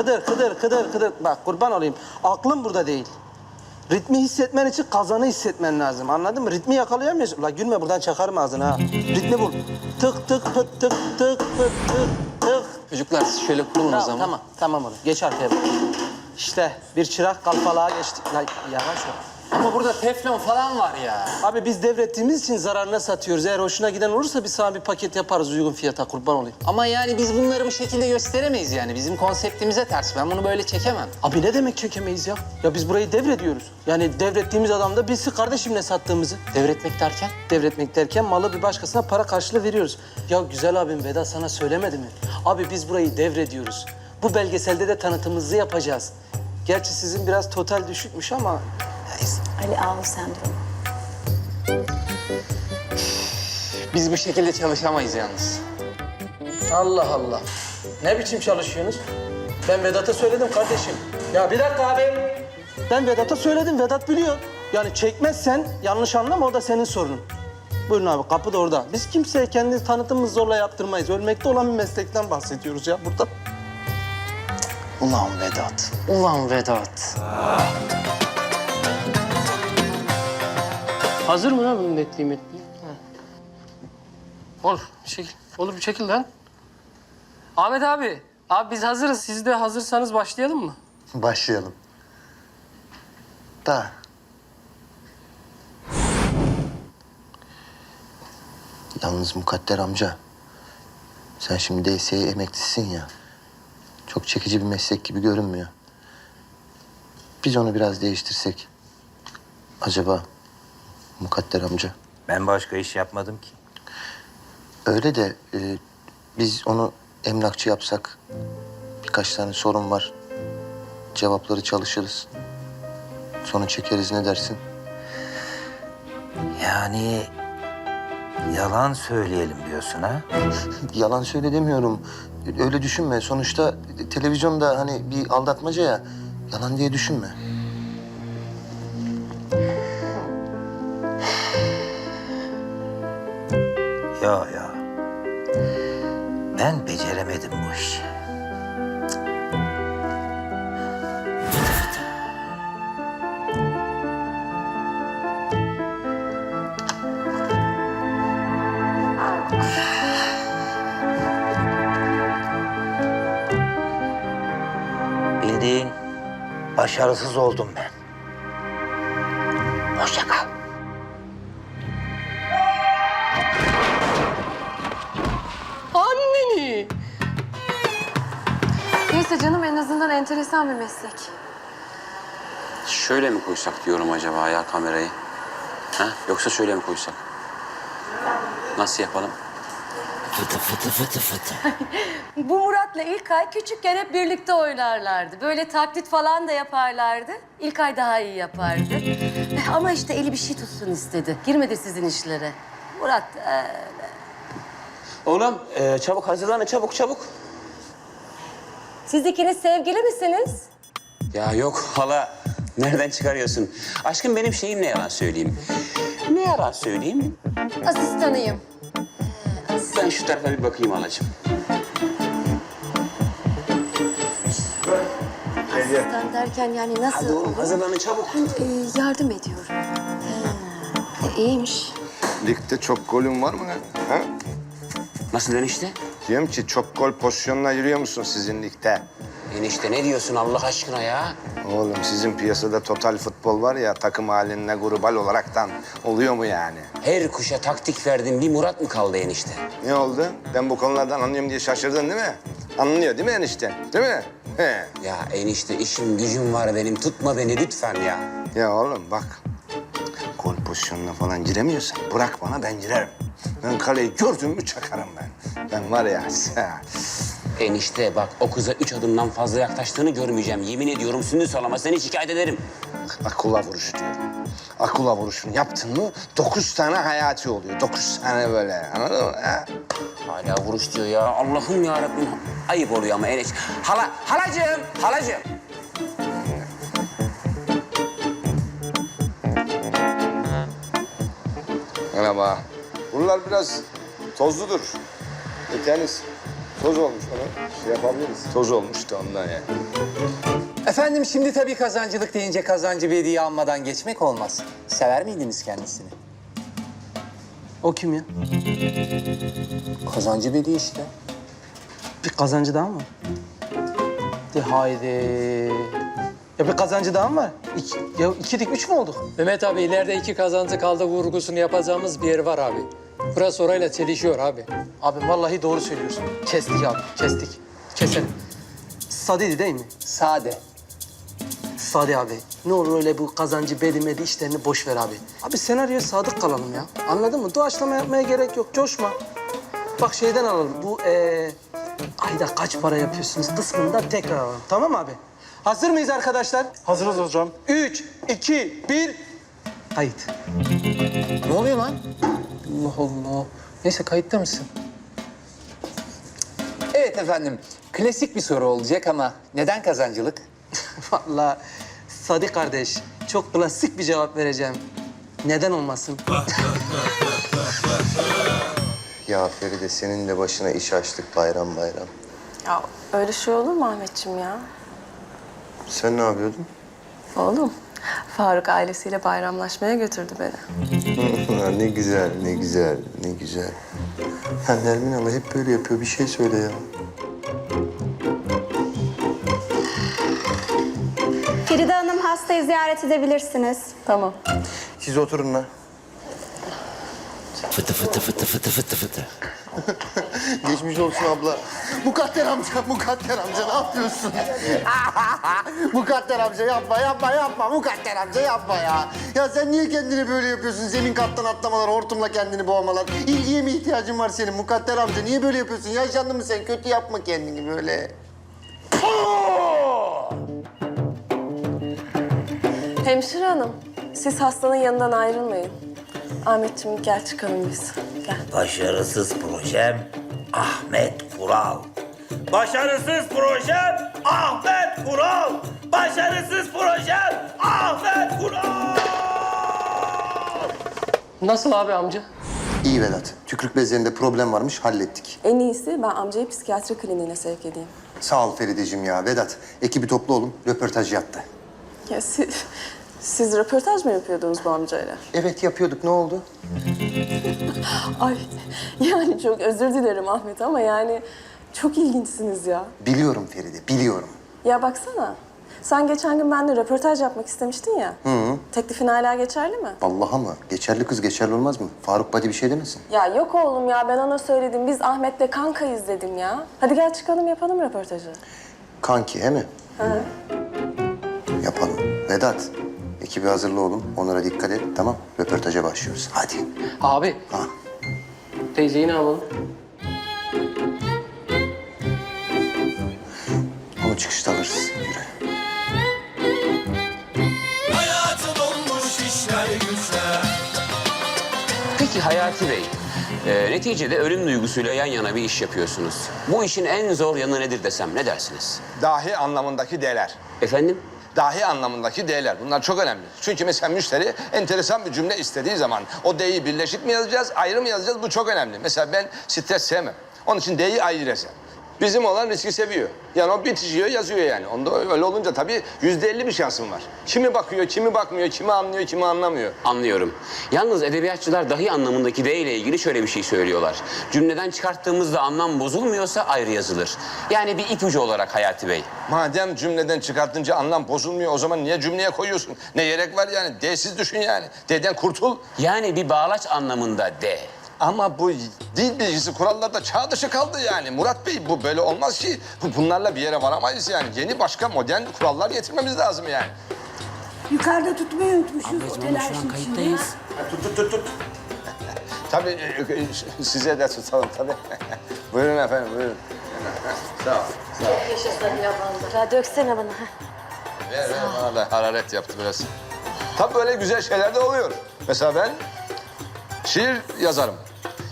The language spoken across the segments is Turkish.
Kıdır, kıdır, kıdır, kıdır. Bak kurban olayım. Aklım burada değil. Ritmi hissetmen için kazanı hissetmen lazım. Anladın mı? Ritmi yakalayamıyorsun. La gülme buradan çakarım ağzını ha. Ritmi bul. Tık tık pıt tık tık pıt tık tık. Çocuklar siz şöyle kurulun o Tamam, zaman. tamam, tamam oğlum. Geç arkaya bak. İşte bir çırak kalfalığa geçti. La yavaş ol. Ama burada teflon falan var ya. Abi biz devrettiğimiz için zararına satıyoruz. Eğer hoşuna giden olursa biz sana bir paket yaparız uygun fiyata kurban olayım. Ama yani biz bunları bu şekilde gösteremeyiz yani. Bizim konseptimize ters. Ben bunu böyle çekemem. Abi ne demek çekemeyiz ya? Ya biz burayı devrediyoruz. Yani devrettiğimiz adam da bilsin kardeşim ne sattığımızı. Devretmek derken? Devretmek derken malı bir başkasına para karşılığı veriyoruz. Ya güzel abim Veda sana söylemedi mi? Abi biz burayı devrediyoruz. Bu belgeselde de tanıtımımızı yapacağız. Gerçi sizin biraz total düşükmüş ama... neyse. Ali Ağul sendromu. Biz bu şekilde çalışamayız yalnız. Allah Allah. Ne biçim çalışıyorsunuz? Ben Vedat'a söyledim kardeşim. Ya bir dakika abi. Ben Vedat'a söyledim. Vedat biliyor. Yani çekmezsen yanlış anlama o da senin sorunun. Buyurun abi kapı da orada. Biz kimseye kendi tanıtımımızı zorla yaptırmayız. Ölmekte olan bir meslekten bahsediyoruz ya burada. Ulan Vedat. Ulan Vedat. Hazır mı lan bunun netliği metliği? Olur, bir şekil. Olur bir şekil lan. Ahmet abi, abi biz hazırız. Siz de hazırsanız başlayalım mı? Başlayalım. Da. Yalnız Mukadder amca. Sen şimdi DSE emeklisisin ya. Çok çekici bir meslek gibi görünmüyor. Biz onu biraz değiştirsek. Acaba Mukadder amca. Ben başka iş yapmadım ki. Öyle de e, biz onu emlakçı yapsak birkaç tane sorun var. Cevapları çalışırız. Sonra çekeriz ne dersin? Yani yalan söyleyelim diyorsun ha? Yalan söyle demiyorum. Öyle düşünme. Sonuçta televizyonda hani bir aldatmaca ya. Yalan diye düşünme. Bildiğin başarısız oldum ben. Hoşça kal. Anneni! Neyse canım en azından enteresan bir meslek. Şöyle mi koysak diyorum acaba ya kamerayı? Ha? Yoksa şöyle mi koysak? Nasıl yapalım? Bu Murat'la İlkay küçükken hep birlikte oynarlardı. Böyle taklit falan da yaparlardı. İlkay daha iyi yapardı. Eh, Ama işte eli bir şey tutsun istedi. Girmedi sizin işlere. Murat e, Oğlum e, çabuk hazırlanın çabuk çabuk. siz ikiniz sevgili misiniz? Ya yok hala nereden çıkarıyorsun? Aşkım benim şeyim ne yalan söyleyeyim? Ne yalan söyleyeyim? Asistanıyım. Ben şu tarafa bir bakayım halacığım. Asistan derken yani nasıl? Hadi oğlum hazırlanın çabuk. Ee, yardım ediyorum. Ha, e, iyiymiş. Ligde çok golün var mı lan? Ha? Nasıl enişte? Diyorum ki çok gol pozisyonuna yürüyor musun sizin ligde? Enişte ne diyorsun Allah aşkına ya? Oğlum sizin piyasada total futbol var ya takım halinde grubal olaraktan oluyor mu yani? Her kuşa taktik verdin bir Murat mı kaldı enişte? Ne oldu? Ben bu konulardan anlıyorum diye şaşırdın değil mi? Anlıyor değil mi enişte? Değil mi? He. Ya enişte işim gücüm var benim tutma beni lütfen ya. Ya oğlum bak. Gol pozisyonuna falan giremiyorsan bırak bana ben girerim. Ben kaleyi gördüm mü çakarım ben. Ben var ya. Enişte bak o kıza üç adımdan fazla yaklaştığını görmeyeceğim. Yemin ediyorum sündüz salama seni şikayet ederim. Akula vuruş diyorum. Akula vuruşunu yaptın mı dokuz tane hayati oluyor. Dokuz tane böyle anladın mı? Ha? Hala vuruş diyor ya. Allah'ım ya Rabbim. Ayıp oluyor ama enişte. Hala, halacığım, halacığım. Merhaba. Buralar biraz tozludur. Yeteriz. Toz olmuş ona. Şey yapabiliriz. Toz olmuş da ondan yani. Efendim şimdi tabii kazancılık deyince kazancı bir hediye almadan geçmek olmaz. Sever miydiniz kendisini? O kim ya? Kazancı dediği işte. Bir kazancı daha mı? De haydi. Ya bir kazancı daha mı var? İki, ya iki dik üç mü olduk? Mehmet abi ileride iki kazancı kaldı vurgusunu yapacağımız bir yer var abi. Burası orayla çelişiyor abi. Abi vallahi doğru söylüyorsun. Kestik abi, kestik. Keselim. Sadiydi değil mi? Sade. Sadi abi. Ne olur öyle bu kazancı bedimedi işlerini boş ver abi. Abi senaryoya sadık kalalım ya. Anladın mı? Doğaçlama yapmaya gerek yok. Coşma. Bak şeyden alalım. Bu eee ayda kaç para yapıyorsunuz kısmında tekrar alalım. Tamam mı abi? Hazır mıyız arkadaşlar? Hazırız hocam. Üç, iki, bir. Kayıt. Ne oluyor lan? Allah Allah. Neyse kayıtta mısın? Evet efendim. Klasik bir soru olacak ama neden kazancılık? Vallahi Sadi kardeş çok klasik bir cevap vereceğim. Neden olmasın? Ya Feride senin de başına iş açtık bayram bayram. Ya öyle şey olur mu Ahmetciğim ya? Sen ne yapıyordun? Oğlum, Faruk ailesiyle bayramlaşmaya götürdü beni. Ne güzel, ne güzel, ne güzel. Ya Nermin abla hep böyle yapıyor. Bir şey söyle ya. Feride Hanım hastayı ziyaret edebilirsiniz. Tamam. Siz oturun lan. Fıtı fıtı fıtı fıtı fıtı fıtı. Geçmiş olsun abla. Mukadder amca, Mukadder amca ne yapıyorsun? Mukadder amca yapma, yapma, yapma. Mukadder amca yapma ya. Ya sen niye kendini böyle yapıyorsun? Zemin kattan atlamalar, hortumla kendini boğmalar. İlgiye mi ihtiyacın var senin Mukadder amca? Niye böyle yapıyorsun? Yaşlandın mı sen? Kötü yapma kendini böyle. Hemşire hanım, siz hastanın yanından ayrılmayın. Ahmetciğim gel çıkalım biz. Gel. Başarısız projem Ahmet Kural. Başarısız projem Ahmet Kural. Başarısız projem Ahmet Kural. Nasıl abi amca? İyi Vedat. Tükürük bezlerinde problem varmış, hallettik. En iyisi ben amcayı psikiyatri kliniğine sevk edeyim. Sağ ol Ferideciğim ya. Vedat, ekibi toplu olun. Röportaj yattı. Ya siz, siz röportaj mı yapıyordunuz bu amcayla? Evet yapıyorduk. Ne oldu? Ay yani çok özür dilerim Ahmet ama yani çok ilginçsiniz ya. Biliyorum Feride, biliyorum. Ya baksana. Sen geçen gün benimle röportaj yapmak istemiştin ya. Hı. Teklifin hala geçerli mi? Vallahi mı? Geçerli kız geçerli olmaz mı? Faruk Badi bir şey demesin. Ya yok oğlum ya ben ona söyledim. Biz Ahmet'le kankayız dedim ya. Hadi gel çıkalım yapalım röportajı. Kanki he mi? Yapalım. Vedat, ekibi hazırlı olun. Onlara dikkat et, tamam? Röportaja başlıyoruz. Hadi. Abi. Ha. Teyzeyi ne alalım? Onu çıkışta alırız. Yürü. Peki Hayati Bey, e, neticede ölüm duygusuyla yan yana bir iş yapıyorsunuz. Bu işin en zor yanı nedir desem ne dersiniz? Dahi anlamındaki D'ler. Efendim? Dahi anlamındaki D'ler. Bunlar çok önemli. Çünkü mesela müşteri enteresan bir cümle istediği zaman o D'yi birleşik mi yazacağız, ayrı mı yazacağız? Bu çok önemli. Mesela ben stres sevmem. Onun için D'yi ayrı yazarım. Bizim olan riski seviyor. Yani o bitişiyor, yazıyor yani. Onda öyle olunca tabii yüzde elli bir şansım var. Kimi bakıyor, kimi bakmıyor, kimi anlıyor, kimi anlamıyor. Anlıyorum. Yalnız edebiyatçılar dahi anlamındaki D ile ilgili şöyle bir şey söylüyorlar. Cümleden çıkarttığımızda anlam bozulmuyorsa ayrı yazılır. Yani bir ipucu olarak Hayati Bey. Madem cümleden çıkartınca anlam bozulmuyor o zaman niye cümleye koyuyorsun? Ne gerek var yani? D'siz düşün yani. D'den kurtul. Yani bir bağlaç anlamında D. Ama bu dil bilgisi kurallarda çağ dışı kaldı yani. Murat Bey bu böyle olmaz ki. Bu- Bunlarla bir yere varamayız yani. Yeni başka modern kurallar getirmemiz lazım yani. Yukarıda tutmayı unutmuşuz. Otel her şey kayıttayız. Tut tut tut tut. Tabii e, e, size de tutalım tabii. buyurun efendim buyurun. Sağ ol. Ya döksene bana. Ver ver bana da hararet yaptı biraz. Tabii böyle güzel şeyler de oluyor. Mesela ben şiir yazarım.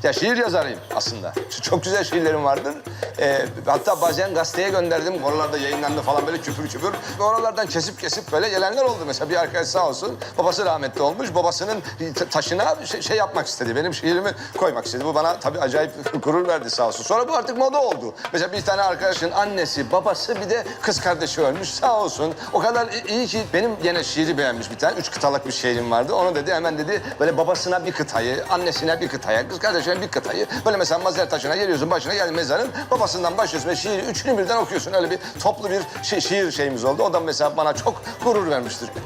Ya şiir yazarıyım aslında. Çok güzel şiirlerim vardır. Ee, hatta bazen gazeteye gönderdim. Oralarda yayınlandı falan böyle küfür küfür. Oralardan kesip kesip böyle gelenler oldu. Mesela bir arkadaş sağ olsun babası rahmetli olmuş. Babasının ta- taşına şey, şey yapmak istedi. Benim şiirimi koymak istedi. Bu bana tabii acayip gurur verdi sağ olsun. Sonra bu artık moda oldu. Mesela bir tane arkadaşın annesi, babası bir de kız kardeşi ölmüş sağ olsun. O kadar iyi ki benim gene şiiri beğenmiş bir tane. Üç kıtalık bir şiirim vardı. Onu dedi hemen dedi böyle babasına bir kıtayı, annesine bir kıtaya, kız kardeşine bir kıtayı. Böyle mesela mazhar taşına geliyorsun başına gel mezarın babasından başlıyorsun ve şiiri üçünü birden okuyorsun. Öyle bir toplu bir şey, şiir şeyimiz oldu. O da mesela bana çok gurur vermiştir.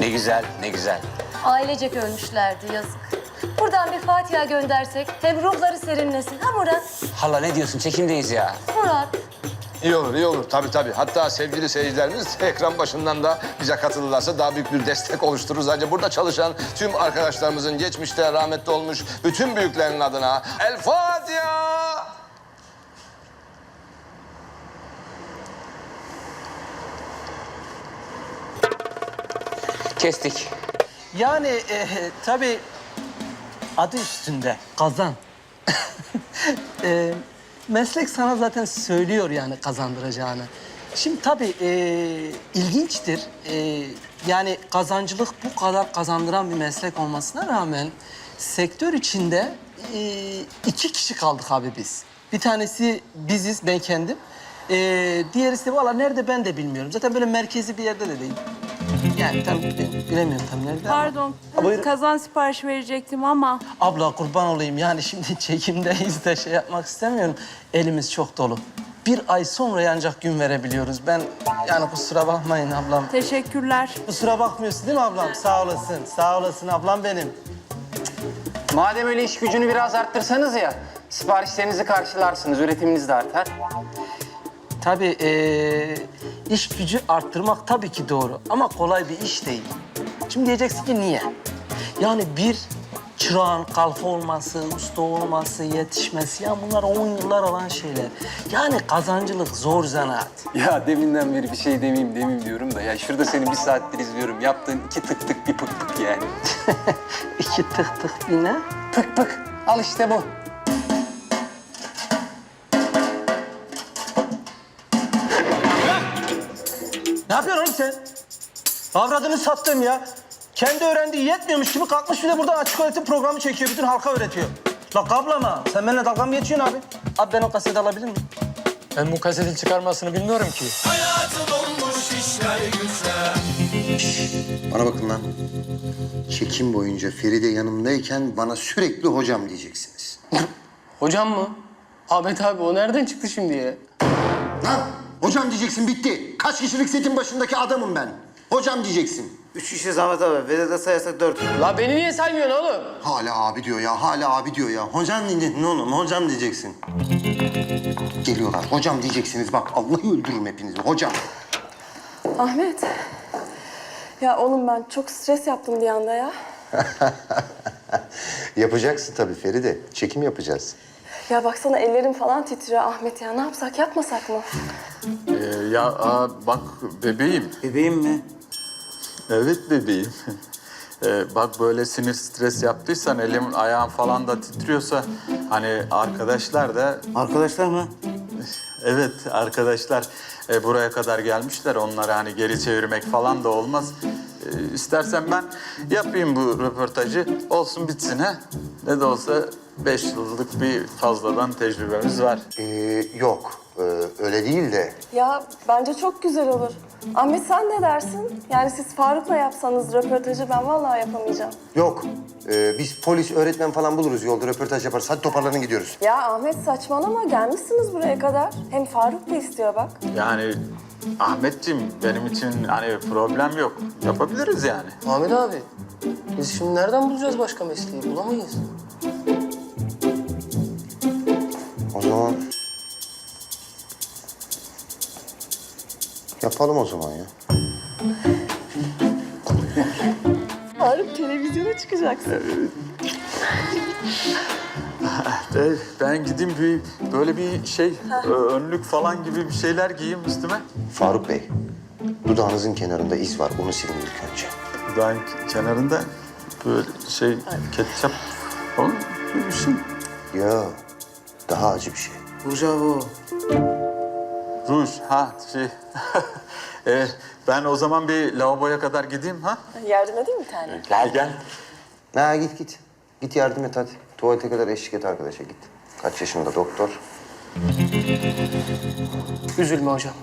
Ne güzel, ne güzel. Ailecek ölmüşlerdi yazık. Buradan bir Fatiha göndersek hem ruhları serinlesin. Ha Murat? Hala ne diyorsun? Çekimdeyiz ya. Murat. İyi olur, iyi olur. Tabii tabii. Hatta sevgili seyircilerimiz ekran başından da bize katılırlarsa daha büyük bir destek oluştururuz. Ayrıca burada çalışan tüm arkadaşlarımızın geçmişte rahmetli olmuş bütün büyüklerin adına El Fatiha! Kestik. Yani e, tabii adı üstünde kazan. E, meslek sana zaten söylüyor yani kazandıracağını. Şimdi tabii e, ilginçtir. E, yani kazancılık bu kadar kazandıran bir meslek olmasına rağmen sektör içinde e, iki kişi kaldık abi biz. Bir tanesi biziz, ben kendim. E, diğerisi de valla nerede ben de bilmiyorum. Zaten böyle merkezi bir yerde de değil. Yani tam bilemiyorum tam nerede. ama- Pardon, Buyurun. kazan siparişi verecektim ama Abla kurban olayım yani şimdi çekimdeyiz de şey yapmak istemiyorum. Elimiz çok dolu. Bir ay sonra ancak gün verebiliyoruz. Ben yani kusura bakmayın ablam. teşekkürler. Kusura bakmıyorsun değil mi ablam? Sağ olasın. Sağ olasın ablam benim. Madem öyle iş gücünü biraz arttırsanız ya, siparişlerinizi karşılarsınız, üretiminiz de artar. Tabii eee, iş gücü arttırmak tabii ki doğru ama kolay bir iş değil. Şimdi diyeceksin ki niye? Yani bir çırağın kalfa olması, usta olması, yetişmesi ya bunlar on yıllar alan şeyler. Yani kazancılık zor zanaat. Ya deminden beri bir şey demeyeyim demeyeyim diyorum da ya şurada seni bir saattir izliyorum. Yaptığın iki tık tık bir pık pık yani. İki tık tık bir ne? Pık pık. Al işte bu. Sen? Avradını sattım ya. Kendi öğrendiği yetmiyormuş gibi kalkmış bir de burada açık öğretim programı çekiyor. Bütün halka öğretiyor. La kablama. Sen benimle dalga mı geçiyorsun abi? Abi ben o kaseti alabilir miyim? Ben bu kasetin çıkarmasını bilmiyorum ki. Bana bakın lan. Çekim boyunca Feride yanımdayken bana sürekli hocam diyeceksiniz. Hocam mı? Ahmet abi o nereden çıktı şimdi ya? Lan hocam diyeceksin bitti. Kaç kişilik setin başındaki adamım ben. Hocam diyeceksin. Üç kişi Zahmet abi. Vedat'a sayarsak dört. La beni niye saymıyorsun oğlum? Hala abi diyor ya, hala abi diyor ya. Hocam diyeceksin oğlum, hocam diyeceksin. Geliyorlar, hocam diyeceksiniz. Bak Allah'ı öldürürüm hepinizi. Hocam. Ahmet. Ya oğlum ben çok stres yaptım bir anda ya. Yapacaksın tabii Feride. Çekim yapacağız. Ya baksana ellerim falan titriyor Ahmet ya. Ne yapsak yapmasak mı? Ee, ya aa, bak bebeğim. Bebeğim mi? Evet bebeğim. Ee, bak böyle sinir stres yaptıysan elim ayağım falan da titriyorsa hani arkadaşlar da Arkadaşlar mı? evet arkadaşlar e, buraya kadar gelmişler onları hani geri çevirmek falan da olmaz. Ee, istersen ben yapayım bu röportajı olsun bitsin ha. Ne de olsa beş yıllık bir fazladan tecrübemiz var. Ee, yok, ee, öyle değil de. Ya bence çok güzel olur. Ahmet sen ne dersin? Yani siz Faruk'la yapsanız röportajı ben vallahi yapamayacağım. Yok, ee, biz polis, öğretmen falan buluruz yolda röportaj yaparız. Hadi toparlanın gidiyoruz. Ya Ahmet saçmalama gelmişsiniz buraya kadar. Hem Faruk da istiyor bak. Yani Ahmetciğim benim için hani problem yok. Yapabiliriz yani. Ahmet abi biz şimdi nereden bulacağız başka mesleği? Bulamayız. Zaman... Yapalım o zaman ya. Faruk televizyona çıkacaksın. E, ben gideyim bir böyle bir şey ö- önlük falan gibi bir şeyler giyeyim üstüme. Faruk Bey, dudağınızın kenarında iz var. Onu silin ilk önce. Dudağın kenarında böyle şey ketçap olur mu? sürmüşsün? Yo, daha acı bir şey. Bravo. Ruj, ha şey. Ee, ben o zaman bir lavaboya kadar gideyim ha? Yardım edeyim mi bir tane? Gel gel. Ha git git. Git yardım et hadi. Tuvalete kadar eşlik et arkadaşa git. Kaç yaşında doktor? Üzülme hocam.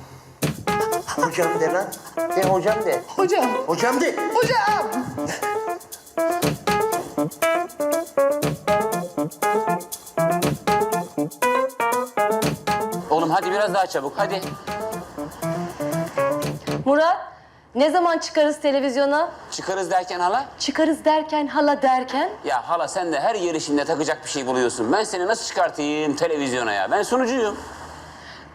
Hocam de lan. De hocam de. Hocam. Hocam de. Hocam. hadi biraz daha çabuk hadi. Murat, ne zaman çıkarız televizyona? Çıkarız derken hala. Çıkarız derken, hala derken? Ya hala sen de her yer işinde takacak bir şey buluyorsun. Ben seni nasıl çıkartayım televizyona ya? Ben sunucuyum.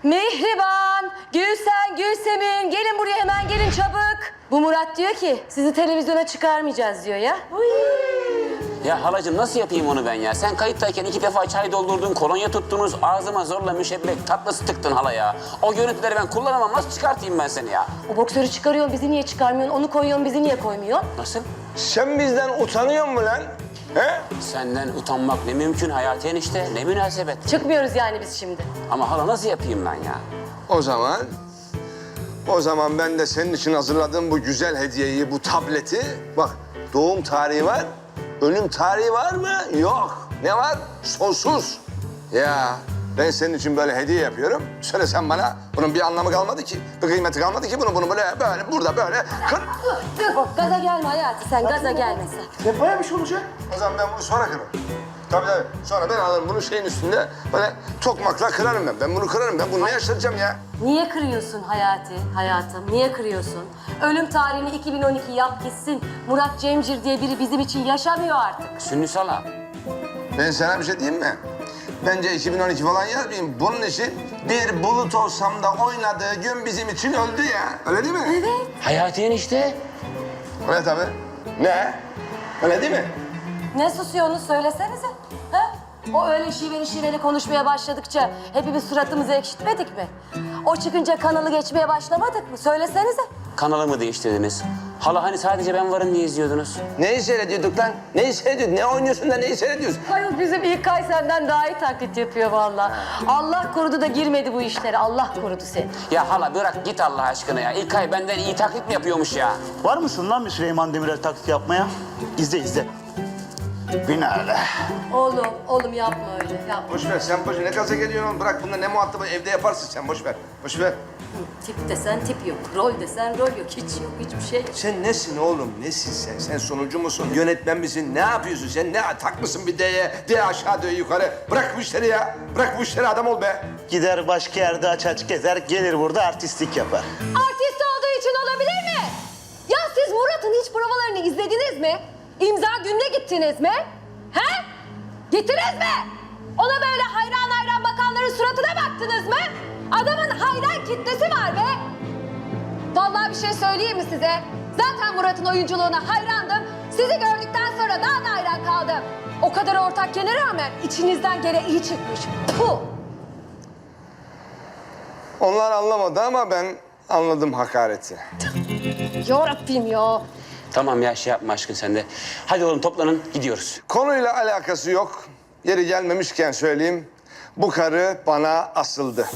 Mihriban, Gülsen, Gülsemin, gelin buraya hemen gelin çabuk. Bu Murat diyor ki, sizi televizyona çıkarmayacağız diyor ya. Ya halacığım nasıl yapayım onu ben ya? Sen kayıttayken iki defa çay doldurdun, kolonya tuttunuz, ağzıma zorla müşebbek tatlısı tıktın hala ya. O görüntüleri ben kullanamam. Nasıl çıkartayım ben seni ya? O boksörü çıkarıyorsun, bizi niye çıkarmıyorsun? Onu koyuyorsun, bizi niye koymuyorsun? Nasıl? Sen bizden utanıyor musun lan? He? Senden utanmak ne mümkün Hayati enişte, ne münasebet. Çıkmıyoruz yani biz şimdi. Ama hala nasıl yapayım ben ya? O zaman... O zaman ben de senin için hazırladığım bu güzel hediyeyi, bu tableti... Bak doğum tarihi var, ölüm tarihi var mı? Yok. Ne var? Sonsuz. Ya ben senin için böyle hediye yapıyorum. Söyle sen bana bunun bir anlamı kalmadı ki. Bir kıymeti kalmadı ki. Bunu bunu böyle böyle burada böyle kır. Gaza gelme Hayati, sen gaza gelme sen. Ne bayağı bir şey olacak. O zaman ben bunu sonra kırarım. Tabii tabii. Sonra ben alırım bunu şeyin üstünde böyle tokmakla kırarım ben. Ben bunu kırarım. Ben bunu ne yaşatacağım ya? Niye kırıyorsun Hayati, hayatım? Niye kırıyorsun? Ölüm tarihini 2012 yap gitsin. Murat Cemcir diye biri bizim için yaşamıyor artık. Sünnüs hala. Ben sana bir şey diyeyim mi? Bence 2012 falan yazmayayım. Bunun için bir bulut olsam da oynadığı gün bizim için öldü ya. Öyle değil mi? Evet. Hayati enişte. Öyle tabii. Ne? Öyle değil mi? Ne susuyorsunuz söylesenize. Ha? O öyle şiveli şiveli konuşmaya başladıkça hepimiz suratımızı ekşitmedik mi? O çıkınca kanalı geçmeye başlamadık mı? Söylesenize. Kanalı mı değiştirdiniz? Hala hani sadece ben varım diye izliyordunuz. Neyi seyrediyorduk lan? Neyi seyrediyorduk? Ne oynuyorsun da neyi seyrediyorsun? Hayır bizim İlkay senden daha iyi taklit yapıyor vallahi. Allah korudu da girmedi bu işlere. Allah korudu seni. Ya hala bırak git Allah aşkına ya. İlkay benden iyi taklit mi yapıyormuş ya? Var mısın lan bir Süleyman Demirel taklit yapmaya? İzle izle. Binaenle. Oğlum, oğlum yapma öyle. Yapma. Boş ver. Sen boş Ne gaza geliyorsun oğlum? Bırak bunda ne muhatabı evde yaparsın sen. Boş ver. Boş ver. Tip desen tip yok. Rol desen rol yok. Hiç yok. Hiçbir şey yok. Sen nesin oğlum? Nesin sen? Sen sonucu musun? Yönetmen misin? Ne yapıyorsun sen? Ne takmışsın bir D'ye? D aşağı D yukarı. Bırak bu işleri ya. Bırak bu işleri adam ol be. Gider başka yerde aç aç gezer, gelir burada artistlik yapar. Artist olduğu için olabilir mi? Ya siz Murat'ın hiç provalarını izlediniz mi? İmza gününe gittiniz mi? He? Gittiniz mi? Ona böyle hayran kitlesi var be. Vallahi bir şey söyleyeyim mi size? Zaten Murat'ın oyunculuğuna hayrandım. Sizi gördükten sonra daha da hayran kaldım. O kadar ortak gene rağmen içinizden gene iyi çıkmış. Puh! Onlar anlamadı ama ben anladım hakareti. Yarabbim ya. Tamam ya şey yapma aşkın sen de. Hadi oğlum toplanın gidiyoruz. Konuyla alakası yok. Yeri gelmemişken söyleyeyim. Bu karı bana asıldı.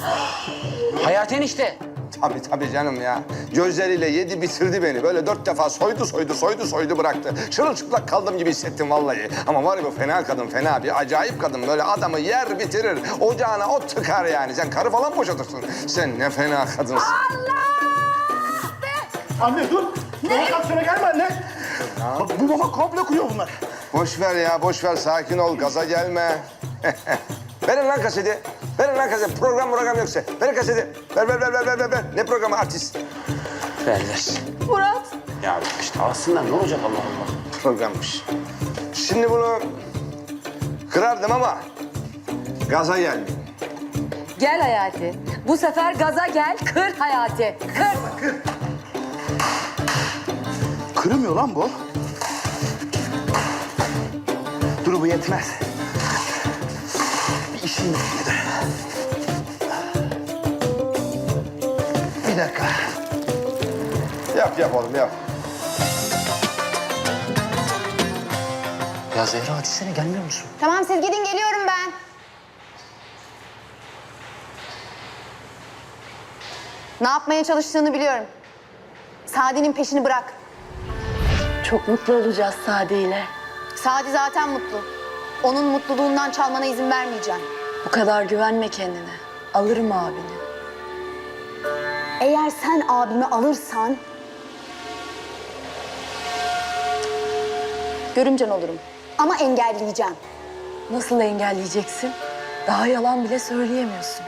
Hayati enişte. Tabii tabii canım ya. Gözleriyle yedi bitirdi beni. Böyle dört defa soydu soydu soydu soydu bıraktı. Çırılçıplak kaldım gibi hissettim vallahi. Ama var ya bu fena kadın fena bir acayip kadın. Böyle adamı yer bitirir. Ocağına ot tıkar yani. Sen karı falan boşatırsın. Sen ne fena kadınsın. Anne dur. Provokasyona gelme anne. Bu baba komple kuruyor bunlar. Boş ver ya boş ver sakin ol gaza gelme. Verin lan kaseti. Verin lan kaseti. Program program yoksa. Verin kaseti. Ver ver ver ver ver ver. Ne programı artist? Ver ver. Murat. Ya işte alsınlar ne olacak Allah Allah. Programmış. Şimdi bunu kırardım ama gaza geldim. Gel Hayati. Bu sefer gaza gel, kır Hayati. Kır. Kırmıyor lan bu. Dur bu yetmez. Bir dakika. Yap yap oğlum yap. Ya Zehra hadi sene gelmiyor musun? Tamam siz gidin geliyorum ben. Ne yapmaya çalıştığını biliyorum. Sadi'nin peşini bırak. Çok mutlu olacağız Sade ile. Sadi zaten mutlu. Onun mutluluğundan çalmana izin vermeyeceğim. Bu kadar güvenme kendine. Alırım abini. Eğer sen abimi alırsan... Görümcen olurum. Ama engelleyeceğim. Nasıl engelleyeceksin? Daha yalan bile söyleyemiyorsun.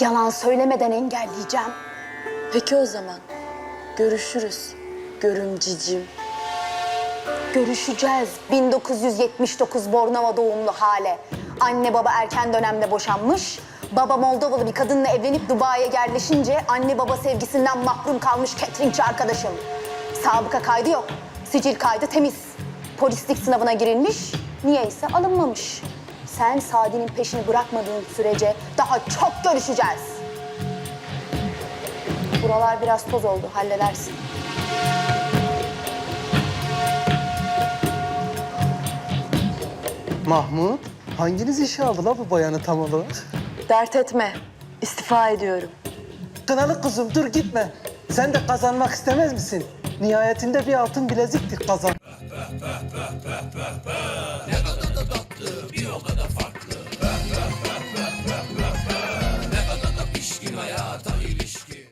Yalan söylemeden engelleyeceğim. Peki o zaman. Görüşürüz. Görümcicim. Görüşeceğiz. 1979 Bornova doğumlu Hale. Anne baba erken dönemde boşanmış. Baba Moldovalı bir kadınla evlenip Dubai'ye yerleşince anne baba sevgisinden mahrum kalmış cateringçi arkadaşım. Sabıka kaydı yok. Sicil kaydı temiz. Polislik sınavına girilmiş, niyeyse alınmamış. Sen Sadi'nin peşini bırakmadığın sürece daha çok görüşeceğiz. Buralar biraz toz oldu, halledersin. Mahmut, Hanginiz işe aldı la bu bayanı tam olarak? Dert etme. İstifa ediyorum. Kınalı kızım dur gitme. Sen de kazanmak istemez misin? Nihayetinde bir altın bileziktik kazan. ne kadar da tatlı bir o kadar farklı.